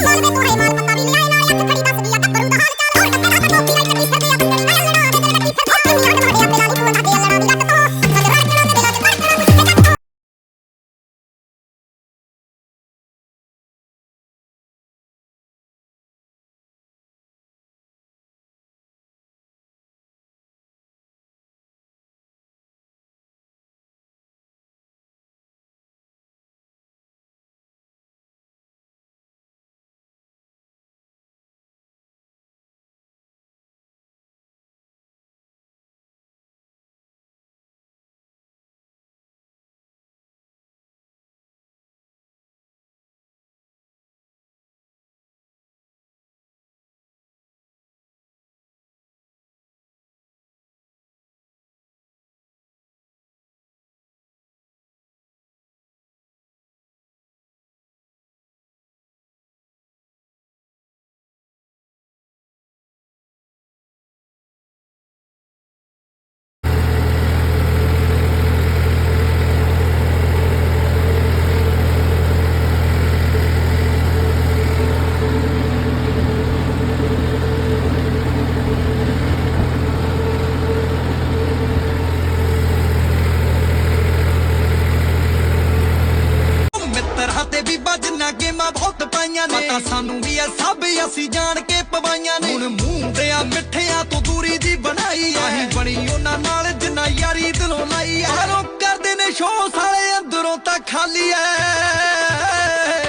Oh, my God. ਬਣਾਈਆਂ ਨੇ। ਪਤਾ ਸਾਨੂੰ ਵੀ ਐ ਸਭ ਅਸੀਂ ਜਾਣ ਕੇ ਪਵਾਈਆਂ ਨੇ। ਹੁਣ ਮੂੰਹ ਆ ਮਿੱਠਿਆਂ ਤੋਂ ਦੂਰੀ ਦੀ ਬਣਾਈ ਐ। ਅਸੀਂ ਬਣੀ ਉਹਨਾਂ ਨਾਲ ਜਿੰਨਾ ਯਾਰੀ ਦਿਲੋਂ ਲਾਈ ਐ। ਕਰਦੇ ਨੇ ਸ਼ੋਅ ਸਾਲੇ ਅੰਦਰੋਂ ਤਾਂ ਖਾਲੀ ਐ।